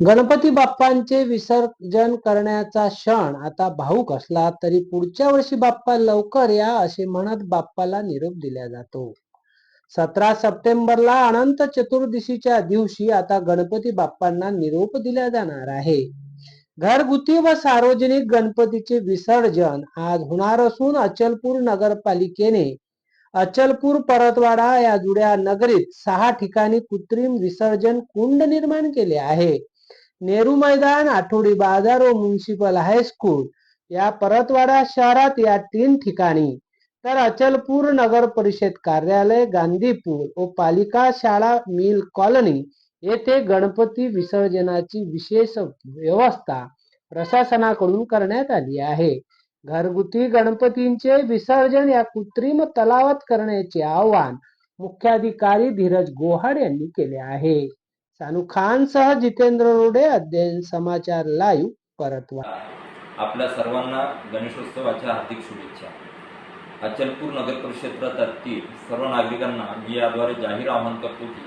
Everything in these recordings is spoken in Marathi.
गणपती बाप्पांचे विसर्जन करण्याचा क्षण आता भाऊक असला तरी पुढच्या वर्षी बाप्पा लवकर या असे म्हणत बाप्पाला निरोप दिला जातो. सतरा सप्टेंबरला अनंत चतुर्दशीच्या दिवशी आता गणपती बाप्पांना निरोप दिला जाणार आहे. घरगुती व सार्वजनिक गणपतीचे विसर्जन आज होणार असून अचलपूर नगरपालिकेने अचलपूर परतवाडा या जुड्या नगरीत सहा ठिकाणी कृत्रिम विसर्जन कुंड निर्माण केले आहे. नेहरू मैदान आठवडी बाजार व म्युन्सिपल हायस्कूल या परतवाडा शहरात या तीन ठिकाणी. तर अचलपूर नगर परिषद कार्यालय गांधीपूर व पालिका शाळा मिल कॉलनी येथे गणपती विसर्जनाची विशेष व्यवस्था प्रशासनाकडून करण्यात आली आहे. घरगुती गणपतींचे विसर्जन या कृत्रिम तलावात करण्याचे आवाहन मुख्याधिकारी धीरज गोहाड यांनी केले आहे. सानू खान सह जितेंद्र रोडे अध्ययन समाचार लाईव्ह परतवा आपल्या सर्वांना गणेशोत्सवाच्या हार्दिक शुभेच्छा. अचलपूर नगर परिषद क्षेत्रातील सर्व नागरिकांना मी याद्वारे जाहीर आवाहन करतो की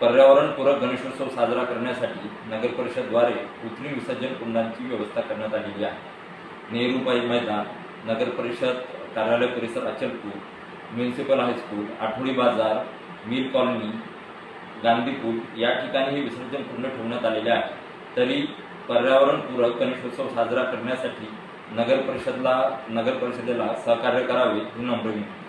पर्यावरणपूरक गणेशोत्सव साजरा करण्यासाठी नगर परिषदद्वारे कृत्रिम विसर्जन कुंडांची व्यवस्था करण्यात आलेली आहे. नेहरूबाई मैदान नगर परिषद कार्यालय परिसर अचलपूर म्युन्सिपल हायस्कूल आठवडी बाजार मिल कॉलनी गांधीपूल या ठिकाणी हे विसर्जन पूर्ण ठेवण्यात आलेले आहे. तरी पर्यावरणपूरक गणेशोत्सव साजरा करण्यासाठी नगर परिषदला नगर परिषदेला सहकार्य करावे ही नम्र विनंती.